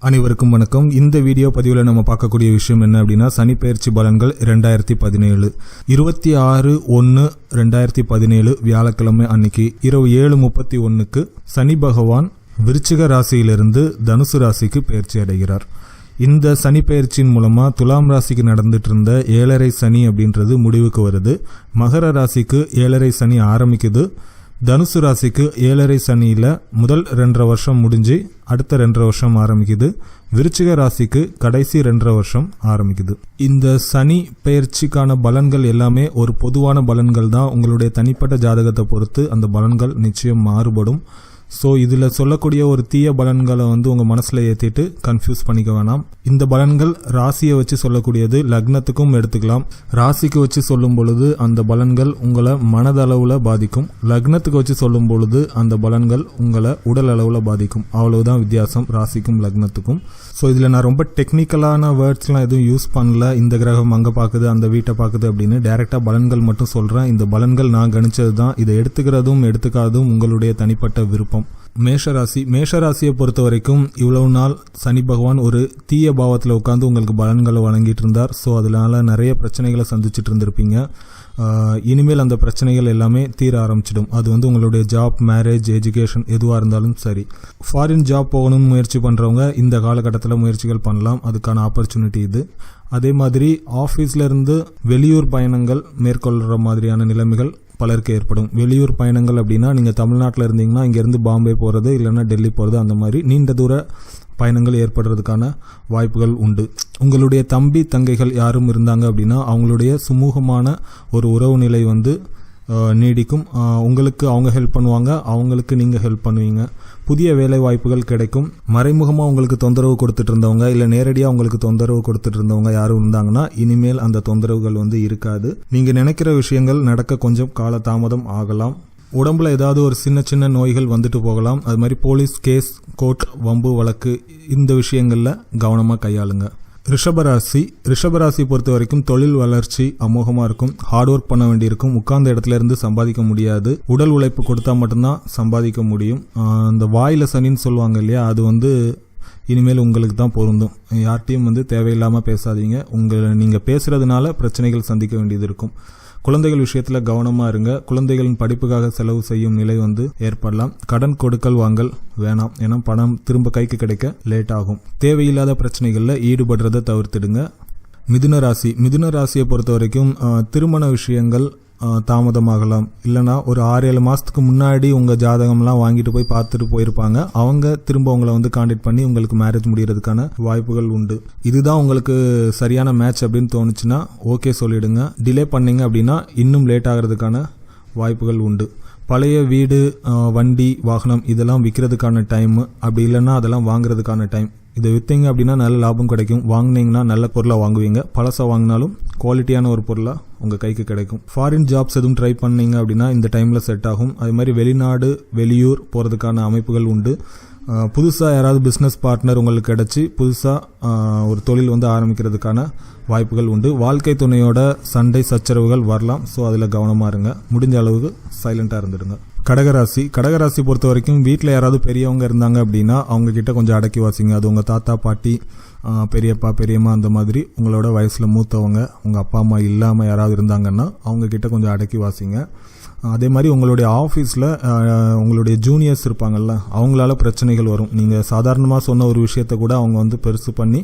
அனைவருக்கும் வணக்கம். இந்த வீடியோ பதிவில் நம்ம பார்க்கக்கூடிய விஷயம் என்ன அப்படின்னா சனிப்பெயர்ச்சி பலன்கள் ரெண்டாயிரத்தி பதினேழு. இருபத்தி ஆறு ஒன்று ரெண்டாயிரத்தி பதினேழு வியாழக்கிழமை அன்னைக்கு இரவு ஏழு முப்பத்தி ஒன்றுக்கு சனி பகவான் விருச்சிக ராசியிலிருந்து தனுசு ராசிக்கு பயிற்சி அடைகிறார். இந்த சனி பயிற்சியின் மூலமாக துலாம் ராசிக்கு நடந்துட்டு இருந்த ஏழரை சனி அப்படின்றது முடிவுக்கு வருது. மகர ராசிக்கு ஏழரை சனி ஆரம்பிக்குது. தனுசு ராசிக்கு ஏழரை சனியில் முதல் ரெண்டரை வருஷம் முடிஞ்சு அடுத்த ரெண்டரை வருஷம் ஆரம்பிக்குது. விருச்சிக ராசிக்கு கடைசி ரெண்டரை வருஷம் ஆரம்பிக்குது. இந்த சனி பயிற்சிக்கான பலன்கள் எல்லாமே ஒரு பொதுவான பலன்கள் தான். உங்களுடைய தனிப்பட்ட ஜாதகத்தை பொறுத்து அந்த பலன்கள் நிச்சயம் மாறுபடும். ஸோ இதில் சொல்லக்கூடிய ஒரு தீய பலன்களை வந்து உங்கள் மனசில் ஏற்றிட்டு கன்ஃபியூஸ் பண்ணிக்க வேணாம். இந்த பலன்கள் ராசியை வச்சு சொல்லக்கூடியது லக்னத்துக்கும் எடுத்துக்கலாம். ராசிக்கு வச்சு சொல்லும் பொழுது அந்த பலன்கள் உங்களை மனதளவில் பாதிக்கும். லக்னத்துக்கு வச்சு சொல்லும் பொழுது அந்த பலன்கள் உங்களை உடல் அளவில் பாதிக்கும். அவ்வளவுதான் வித்தியாசம் ராசிக்கும் லக்னத்துக்கும். ஸோ இதில் நான் ரொம்ப டெக்னிக்கலான வேர்ட்ஸ்லாம் எதுவும் யூஸ் பண்ணல. இந்த கிரகம் அங்கே பார்க்குது அந்த வீட்டை பார்க்குது அப்படின்னு டேரெக்டாக பலன்கள் மட்டும் சொல்கிறேன் இந்த பலன்கள் நான் கணிச்சது தான் இதை எடுத்துக்கிறதும் எடுத்துக்காததும் உங்களுடைய தனிப்பட்ட விருப்பம். மேஷராசி மேஷராசியை பொறுத்த வரைக்கும் இவ்வளவு நாள் சனி பகவான் ஒரு தீய பாவத்தில் உட்காந்து உங்களுக்கு பலன்களை வழங்கிட்டு இருந்தார் ஸோ அதனால நிறைய பிரச்சனைகளை சந்திச்சுட்டு இருந்திருப்பீங்க. இனிமேல் அந்த பிரச்சனைகள் எல்லாமே தீர ஆரம்பிச்சிடும். அது வந்து உங்களுடைய ஜாப் மேரேஜ் எஜுகேஷன் எதுவாக இருந்தாலும் சரி. ஃபாரின் ஜாப் போகணும்னு முயற்சி பண்ணுறவங்க இந்த காலகட்டத்தில் முயற்சிகள் பண்ணலாம். அதுக்கான ஆப்பர்ச்சுனிட்டி இது. அதே மாதிரி ஆஃபீஸ்லேருந்து வெளியூர் பயணங்கள் மேற்கொள்கிற மாதிரியான நிலைமைகள் பலருக்கு ஏற்படும். வெளியூர் பயணங்கள் அப்படின்னா நீங்கள் தமிழ்நாட்டில் இருந்தீங்கன்னா இங்கேருந்து பாம்பே போகிறது இல்லைன்னா டெல்லி போகிறது அந்த மாதிரி நீண்ட தூர பயணங்கள் ஏற்படுறதுக்கான வாய்ப்புகள் உண்டு. உங்களுடைய தம்பி தங்கைகள் யாரும் இருந்தாங்க அப்படின்னா அவங்களுடைய சுமூகமான ஒரு உறவு நிலை வந்து நீடிக்கும். உங்களுக்கு அவங்க ஹெல்ப் பண்ணுவாங்க. அவங்களுக்கு நீங்கள் ஹெல்ப் பண்ணுவீங்க. புதிய வேலை வாய்ப்புகள் கிடைக்கும். மறைமுகமாக உங்களுக்கு தொந்தரவு கொடுத்துட்டு இருந்தவங்க இல்லை நேரடியாக உங்களுக்கு தொந்தரவு கொடுத்துட்டு இருந்தவங்க யாரும் இருந்தாங்கன்னா இனிமேல் அந்த தொந்தரவுகள் வந்து இருக்காது. நீங்கள் நினைக்கிற விஷயங்கள் நடக்க கொஞ்சம் காலதாமதம் ஆகலாம். உடம்புல ஏதாவது ஒரு சின்ன சின்ன நோய்கள் வந்துட்டு போகலாம். அது மாதிரி போலீஸ் கேஸ் கோர்ட் வம்பு வழக்கு இந்த விஷயங்களில் கவனமாக கையாளுங்க. ரிஷபராசி ரிஷபராசி பொறுத்த வரைக்கும் தொழில் வளர்ச்சி அமோகமாக இருக்கும். ஹார்ட் ஒர்க் பண்ண வேண்டியிருக்கும். உட்கார்ந்த இடத்துல இருந்து சம்பாதிக்க முடியாது. உடல் உழைப்பு கொடுத்தா மட்டும்தான் சம்பாதிக்க முடியும். இந்த வாயில சனின்னு சொல்லுவாங்க இல்லையா அது வந்து இனிமேல் உங்களுக்கு தான் பொருந்தும். யார்கிட்டையும் வந்து தேவையில்லாமல் பேசாதீங்க. உங்களை நீங்கள் பேசுகிறதுனால பிரச்சனைகள் சந்திக்க வேண்டியது இருக்கும். குழந்தைகள் விஷயத்தில் கவனமாக இருங்க. குழந்தைகளின் படிப்புக்காக செலவு செய்யும் நிலை வந்து ஏற்படலாம். கடன் கொடுக்கல் வாங்கல் வேணாம். ஏன்னா பணம் திரும்ப கைக்கு கிடைக்க லேட் ஆகும். தேவையில்லாத பிரச்சனைகளில் ஈடுபடுறதை தவிர்த்துடுங்க. மிதுன ராசி. மிதுன ராசியை பொறுத்த வரைக்கும் திருமண விஷயங்கள் தாமதமாகலாம். இல்லைனா ஒரு ஆறு ஏழு மாதத்துக்கு முன்னாடி உங்கள் ஜாதகம்லாம் வாங்கிட்டு போய் பார்த்துட்டு போயிருப்பாங்க. அவங்க திரும்ப உங்களை வந்து காண்டாக்ட் பண்ணி உங்களுக்கு மேரேஜ் முடிகிறதுக்கான வாய்ப்புகள் உண்டு. இதுதான் உங்களுக்கு சரியான மேட்ச் அப்படின்னு தோணுச்சுன்னா ஓகே சொல்லிடுங்க. டிலே பண்ணிங்க அப்படின்னா இன்னும் லேட் ஆகிறதுக்கான வாய்ப்புகள் உண்டு. பழைய வீடு வண்டி வாகனம் இதெல்லாம் விற்கிறதுக்கான டைம் அப்படி இல்லைன்னா அதெல்லாம் வாங்குறதுக்கான டைம் இதை விற்றீங்க அப்படின்னா நல்ல லாபம் கிடைக்கும். வாங்குனீங்கன்னா நல்ல பொருளாக வாங்குவீங்க. பழசாக வாங்கினாலும் குவாலிட்டியான ஒரு பொருளாக உங்கள் கைக்கு கிடைக்கும். ஃபாரின் ஜாப்ஸ் எதுவும் ட்ரை பண்ணீங்க அப்படின்னா இந்த டைமில் செட் ஆகும். அது மாதிரி வெளிநாடு வெளியூர் போகிறதுக்கான அமைப்புகள் உண்டு. புதுசாக யாராவது பிஸ்னஸ் பார்ட்னர் உங்களுக்கு கிடச்சி புதுசாக ஒரு தொழில் வந்து ஆரம்பிக்கிறதுக்கான வாய்ப்புகள் உண்டு. வாழ்க்கை துணையோட சண்டை சச்சரவுகள் வரலாம். ஸோ அதில் கவனமாக இருங்க. முடிஞ்ச அளவுக்கு சைலண்ட்டாக இருந்துடுங்க. கடகராசி. கடகராசி பொறுத்த வரைக்கும் வீட்டில் யாராவது பெரியவங்க இருந்தாங்க அப்படின்னா அவங்க கிட்ட கொஞ்சம் அடக்கி வாசிங்க. அது உங்கள் தாத்தா பாட்டி பெரியப்பா பெரியம்மா அந்த மாதிரி உங்களோட வயசில் மூத்தவங்க உங்கள் அப்பா அம்மா இல்லாமல் யாராவது இருந்தாங்கன்னா அவங்க கிட்ட கொஞ்சம் அடக்கி வாசிங்க. அதே மாதிரி உங்களுடைய ஆஃபீஸில் உங்களுடைய ஜூனியர்ஸ் இருப்பாங்கள்ல அவங்களால பிரச்சனைகள் வரும். நீங்கள் சாதாரணமாக சொன்ன ஒரு விஷயத்த கூட அவங்க வந்து பெருசு பண்ணி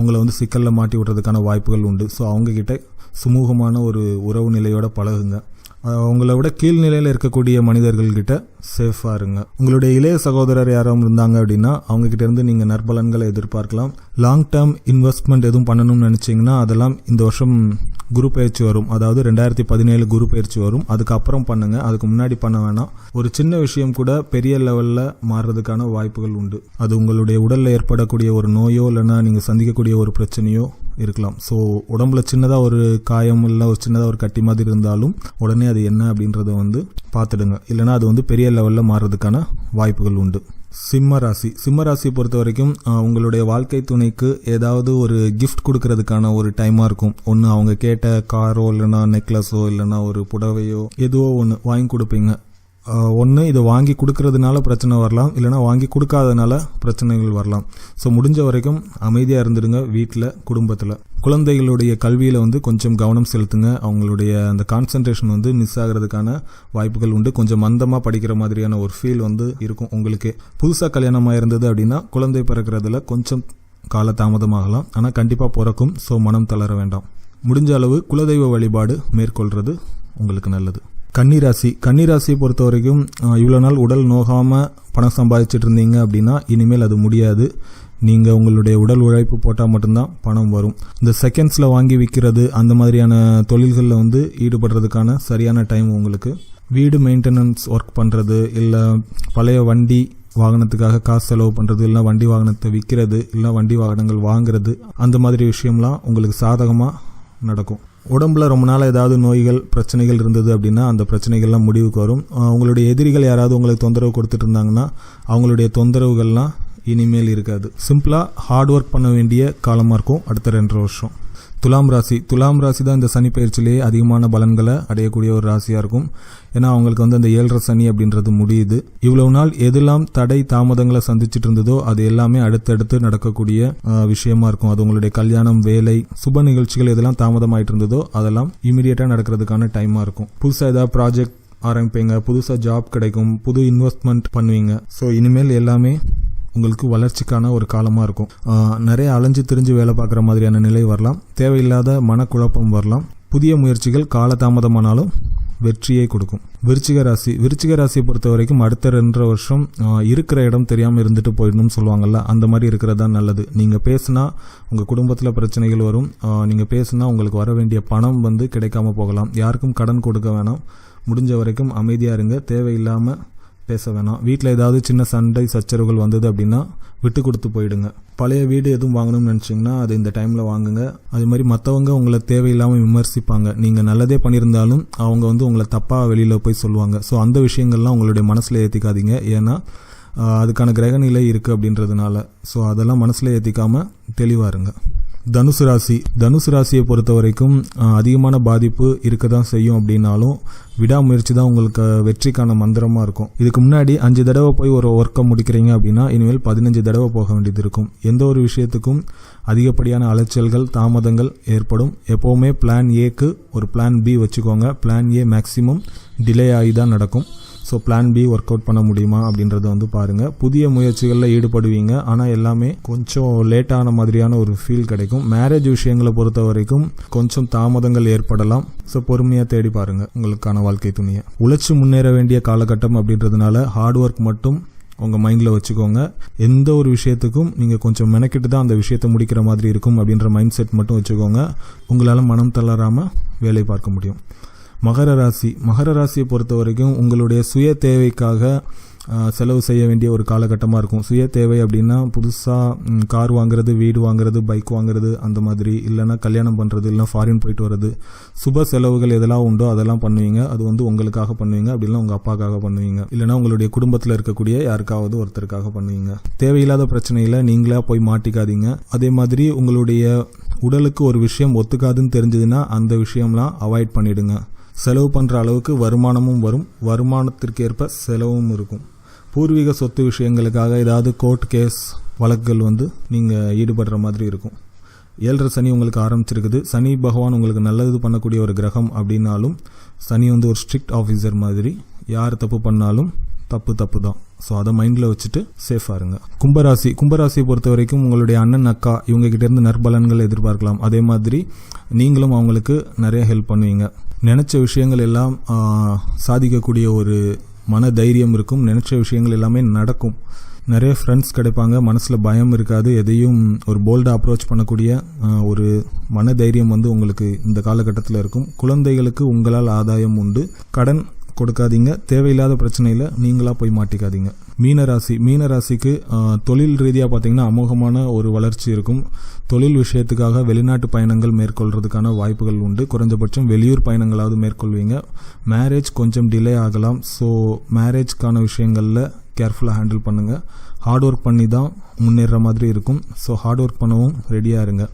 உங்களை வந்து சிக்கலில் மாட்டி விடுறதுக்கான வாய்ப்புகள் உண்டு. ஸோ அவங்கக்கிட்ட சுமூகமான ஒரு உறவு நிலையோட பழகுங்க. உங்களை விட கீழ்நிலையில் இருக்கக்கூடிய மனிதர்கள்கிட்ட சேஃபாக இருங்க. உங்களுடைய இளைய சகோதரர் யாரும் இருந்தாங்க அப்படின்னா அவங்ககிட்ட இருந்து நீங்கள் நற்பலன்களை எதிர்பார்க்கலாம். லாங் டேர்ம் இன்வெஸ்ட்மெண்ட் எதுவும் பண்ணணும்னு நினச்சிங்கன்னா அதெல்லாம் இந்த வருஷம் குரு பயிற்சி வரும். அதாவது ரெண்டாயிரத்தி பதினேழு குரு பயிற்சி வரும். அதுக்கப்புறம் பண்ணுங்க. அதுக்கு முன்னாடி பண்ண வேணாம். ஒரு சின்ன விஷயம் கூட பெரிய லெவலில் மாறுறதுக்கான வாய்ப்புகள் உண்டு. அது உங்களுடைய உடலில் ஏற்படக்கூடிய ஒரு நோயோ இல்லைன்னா நீங்கள் சந்திக்கக்கூடிய ஒரு பிரச்சனையோ இருக்கலாம். ஸோ உடம்புல சின்னதாக ஒரு காயம் இல்லை ஒரு சின்னதாக ஒரு கட்டி மாதிரி இருந்தாலும் உடனே அது என்ன அப்படின்றத வந்து பார்த்துடுங்க. இல்லைன்னா அது வந்து பெரிய லெவலில் மாறுறதுக்கான வாய்ப்புகள் உண்டு. சிம்ம ராசி. சிம்ம ராசியை பொறுத்த வரைக்கும் உங்களுடைய வாழ்க்கை துணைக்கு ஏதாவது ஒரு கிஃப்ட் கொடுக்கறதுக்கான ஒரு டைமாக இருக்கும். ஒன்று அவங்க கேட்ட காரோ இல்லைன்னா நெக்லஸோ இல்லைனா ஒரு புடவையோ எதுவோ ஒன்று வாங்கி கொடுப்பீங்க. ஒன்று இதை வாங்கி கொடுக்கறதுனால பிரச்சனை வரலாம். இல்லைனா வாங்கி கொடுக்காதனால பிரச்சனைகள் வரலாம். ஸோ முடிஞ்ச வரைக்கும் அமைதியாக இருந்துடுங்க வீட்டில் குடும்பத்தில். குழந்தைகளுடைய கல்வியில் வந்து கொஞ்சம் கவனம் செலுத்துங்க. அவங்களுடைய அந்த கான்சன்ட்ரேஷன் வந்து மிஸ் ஆகிறதுக்கான வாய்ப்புகள் உண்டு. கொஞ்சம் மந்தமாக படிக்கிற மாதிரியான ஒரு ஃபீல் வந்து இருக்கும் உங்களுக்கு. புதுசாக கல்யாணமாக இருந்தது அப்படின்னா குழந்தை பிறக்கிறதுல கொஞ்சம் கால தாமதமாகலாம் ஆனால் கண்டிப்பாக பிறக்கும். ஸோ மனம் தளர வேண்டாம். முடிஞ்ச அளவு குலதெய்வ வழிபாடு மேற்கொள்கிறது உங்களுக்கு நல்லது. கன்னிராசி. கன்னிராசியை பொறுத்த வரைக்கும் இவ்வளோ நாள் உடல் நோகாமல் பணம் சம்பாதிச்சிட்டு இருந்தீங்க அப்படின்னா இனிமேல் அது முடியாது. நீங்கள் உங்களுடைய உடல் உழைப்பு போட்டால் மட்டும்தான் பணம் வரும். இந்த செகண்ட்ஸில் வாங்கி விற்கிறது அந்த மாதிரியான தொழில்களில் வந்து ஈடுபடுறதுக்கான சரியான டைம் உங்களுக்கு. வீடு மெயின்டெனன்ஸ் ஒர்க் பண்ணுறது இல்லை பழைய வண்டி வாகனத்துக்காக காசு செலவு பண்ணுறது இல்லை வண்டி வாகனத்தை விற்கிறது இல்லை வண்டி வாகனங்கள் வாங்குறது அந்த மாதிரி விஷயம்லாம் உங்களுக்கு சாதகமாக நடக்கும். உடம்புல ரொம்ப நாள் ஏதாவது நோய்கள் பிரச்சனைகள் இருந்தது அப்படின்னா அந்த பிரச்சனைகள்லாம் முடிவுக்கு வரும். உங்களுடைய எதிரிகள் யாராவது உங்களுக்கு தொந்தரவு கொடுத்துட்டு இருந்தாங்கன்னா அவங்களுடைய தொந்தரவுகள்லாம் இனிமேல் இருக்காது. சிம்பிளாக ஹார்ட் ஒர்க் பண்ண வேண்டிய காலமாக இருக்கும். அடுத்த ரெண்டரை வருஷம். துலாம் ராசி. துலாம் ராசி தான் இந்த சனி பயிற்சியிலேயே அதிகமான பலன்களை அடையக்கூடிய ஒரு ராசியாக இருக்கும். ஏன்னா அவங்களுக்கு வந்து அந்த ஏழரை சனி அப்படின்றது முடியுது. இவ்வளவு நாள் எதெல்லாம் தடை தாமதங்களை சந்திச்சுட்டு இருந்ததோ அது எல்லாமே அடுத்தடுத்து நடக்கக்கூடிய விஷயமா இருக்கும். அது உங்களுடைய கல்யாணம் வேலை சுப நிகழ்ச்சிகள் எதெல்லாம் தாமதமாயிட்டு இருந்ததோ அதெல்லாம் இமீடியட்டாக நடக்கிறதுக்கான டைமாக இருக்கும். புதுசாக ஏதாவது ப்ராஜெக்ட் ஆரம்பிப்பீங்க. புதுசாக ஜாப் கிடைக்கும். புது இன்வெஸ்ட்மெண்ட் பண்ணுவீங்க. ஸோ இனிமேல் எல்லாமே உங்களுக்கு வளர்ச்சிக்கான ஒரு காலமாக இருக்கும். நிறைய அலைஞ்சு திரிஞ்சு வேலை பார்க்குற மாதிரியான நிலை வரலாம். தேவையில்லாத மனக்குழப்பம் வரலாம். புதிய முயற்சிகள் காலதாமதமானாலும் வெற்றியை கொடுக்கும். விருச்சிக ராசி. விருச்சிக ராசியை பொறுத்த வரைக்கும் அடுத்த ரெண்டரை வருஷம் இருக்கிற இடம் தெரியாமல் இருந்துட்டு போயிடணும்னு சொல்லுவாங்கல்ல அந்த மாதிரி இருக்கிறது தான் நல்லது. நீங்கள் பேசுனா உங்கள் குடும்பத்தில் பிரச்சனைகள் வரும். நீங்கள் பேசுனா உங்களுக்கு வர வேண்டிய பணம் வந்து கிடைக்காம போகலாம். யாருக்கும் கடன் கொடுக்க வேணாம். முடிஞ்ச வரைக்கும் அமைதியாக இருங்க. தேவையில்லாமல் பேச வேணாம். வீட்டில் ஏதாவது சின்ன சண்டை சச்சரவுகள் வந்தது அப்படின்னா விட்டு கொடுத்து போயிடுங்க. பழைய வீடு எதுவும் வாங்கணும்னு நினச்சிங்கன்னா அது இந்த டைமில் வாங்குங்க. அது மாதிரி மற்றவங்க உங்களை தேவையில்லாமல் விமர்சிப்பாங்க. நீங்கள் நல்லதே பண்ணியிருந்தாலும் அவங்க வந்து உங்களை தப்பாக வெளியில் போய் சொல்லுவாங்க. ஸோ அந்த விஷயங்கள்லாம் உங்களுடைய மனசில் ஏற்றிக்காதீங்க ஏன்னா அதுக்கான கிரகநிலை இருக்குது அப்படின்றதுனால. ஸோ அதெல்லாம் மனசில் ஏற்றிக்காமல் தெளிவாக இருங்க. தனுசு ராசி. தனுசு ராசியை பொறுத்த வரைக்கும் அதிகமான பாதிப்பு இருக்க தான் செய்யும் அப்படின்னாலும் விடாமுயற்சி தான் உங்களுக்கு வெற்றிக்கான மந்திரமாக இருக்கும். இதுக்கு முன்னாடி அஞ்சு தடவை போய் ஒரு ஒர்க்கை முடிக்கிறீங்க அப்படின்னா இனிமேல் பதினஞ்சு தடவை போக வேண்டியது இருக்கும். எந்த ஒரு விஷயத்துக்கும் அதிகப்படியான அலைச்சல்கள் தாமதங்கள் ஏற்படும். எப்போவுமே பிளான் ஏக்கு ஒரு பிளான் பி வச்சுக்கோங்க. பிளான் ஏ மேக்ஸிமம் டிலே ஆகி தான் நடக்கும். So plan B work out பண்ண முடியுமா அப்படின்றத வந்து பாருங்கள் புதிய முயற்சிகளில் ஈடுபடுவீங்க. ஆனால் எல்லாமே கொஞ்சம் லேட்டான மாதிரியான ஒரு ஃபீல் கிடைக்கும். மேரேஜ் விஷயங்களை பொறுத்த வரைக்கும் கொஞ்சம் தாமதங்கள் ஏற்படலாம். ஸோ பொறுமையாக தேடி பாருங்கள் உங்களுக்கான வாழ்க்கை துணியை. உழைச்சி முன்னேற வேண்டிய காலகட்டம் அப்படின்றதுனால ஹார்ட் ஒர்க் மட்டும் உங்கள் மைண்டில் வச்சுக்கோங்க. எந்த ஒரு விஷயத்துக்கும் நீங்கள் கொஞ்சம் மெனக்கிட்டு தான் அந்த விஷயத்தை முடிக்கிற மாதிரி இருக்கும் அப்படின்ற மைண்ட் செட் மட்டும் வச்சுக்கோங்க. உங்களால் மனம் தளராமல் வேலை பார்க்க முடியும். மகர ராசி. மகர ராசியை பொறுத்த வரைக்கும் உங்களுடைய சுய தேவைக்காக செலவு செய்ய வேண்டிய ஒரு காலகட்டமாக இருக்கும். சுய தேவை அப்படின்னா புதுசாக கார் வாங்குறது வீடு வாங்குறது பைக் வாங்குறது அந்த மாதிரி. இல்லைன்னா கல்யாணம் பண்ணுறது இல்லைனா ஃபாரின் போயிட்டு வர்றது. சுப செலவுகள் எதெல்லாம் உண்டோ அதெல்லாம் பண்ணுவீங்க. அது வந்து உங்களுக்காக பண்ணுவீங்க. அப்படின்னா உங்கள் அப்பாக்காக பண்ணுவீங்க. இல்லைனா உங்களுடைய குடும்பத்தில் இருக்கக்கூடிய யாருக்காவது ஒருத்தருக்காக பண்ணுவீங்க. தேவையில்லாத பிரச்சனையில் நீங்களாக போய் மாட்டிக்காதீங்க. அதே மாதிரி உங்களுடைய உடலுக்கு ஒரு விஷயம் ஒத்துக்காதுன்னு தெரிஞ்சதுன்னா அந்த விஷயம்லாம் அவாய்ட் பண்ணிவிடுங்க செலவு பண்ணுற அளவுக்கு வருமானமும் வரும். வருமானத்திற்கேற்ப செலவும் இருக்கும். பூர்வீக சொத்து விஷயங்களுக்காக ஏதாவது கோர்ட் கேஸ் வழக்குகள் வந்து நீங்கள் ஈடுபடுற மாதிரி இருக்கும். ஏழரை சனி உங்களுக்கு ஆரம்பிச்சிருக்குது. சனி பகவான் உங்களுக்கு நல்லது பண்ணக்கூடிய ஒரு கிரகம் அப்படின்னாலும் சனி வந்து ஒரு ஸ்ட்ரிக்ட் ஆஃபீஸர் மாதிரி. யார் தப்பு பண்ணாலும் தப்பு தப்பு தான். ஸோ அதை மைண்டில் வச்சுட்டு சேஃபாக இருங்க. கும்பராசி. கும்பராசியை பொறுத்த வரைக்கும் உங்களுடைய அண்ணன் அக்கா இவங்ககிட்டேருந்து நற்பலன்கள் எதிர்பார்க்கலாம். அதே மாதிரி நீங்களும் அவங்களுக்கு நிறைய ஹெல்ப் பண்ணுவீங்க. நினச்ச விஷயங்கள் எல்லாம் சாதிக்கக்கூடிய ஒரு மன தைரியம் இருக்கும். நினச்ச விஷயங்கள் எல்லாமே நடக்கும். நிறைய ஃப்ரெண்ட்ஸ் கிடைப்பாங்க. மனசில் பயம் இருக்காது. எதையும் ஒரு போல்டாக அப்ரோச் பண்ணக்கூடிய ஒரு மன தைரியம் வந்து உங்களுக்கு இந்த காலகட்டத்தில் இருக்கும். குழந்தைகளுக்கு உங்களால் ஆதாயம் உண்டு. கடன் கொடுக்காதீங்க. தேவையில்லாத பிரச்சனையில் நீங்களாக போய் மாட்டிக்காதீங்க. மீனராசி மீனராசிக்கு தொழில் ரீதியாக பார்த்தீங்கன்னா அமோகமான ஒரு வளர்ச்சி இருக்கும். தொழில் விஷயத்துக்காக வெளிநாட்டு பயணங்கள் மேற்கொள்றதுக்கான வாய்ப்புகள் உண்டு. குறைஞ்சபட்சம் வெளியூர் பயணங்களாவது மேற்கொள்வீங்க. மேரேஜ் கொஞ்சம் டிலே ஆகலாம். ஸோ மேரேஜ்க்கான விஷயங்களில் கேர்ஃபுல்லாக ஹேண்டில் பண்ணுங்கள் ஹார்ட் ஒர்க் பண்ணி தான் முன்னேற மாதிரி இருக்கும். ஸோ ஹார்ட் ஒர்க் பண்ணவும் ரெடியாக இருங்க.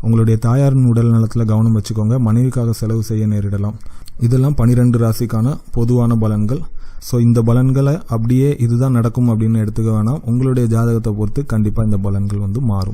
உங்களுடைய தாயாரின் உடல் நலத்தில் கவனம் வச்சுக்கோங்க. மனைவிக்காக செலவு செய்ய நேரிடலாம். இதெல்லாம் பனிரெண்டு ராசிக்கான பொதுவான பலன்கள். ஸோ இந்த பலன்களை அப்படியே இதுதான் நடக்கும் அப்படின்னு எடுத்துக்க வேணாம். உங்களுடைய ஜாதகத்தை பொறுத்து கண்டிப்பாக இந்த பலன்கள் வந்து மாறும்.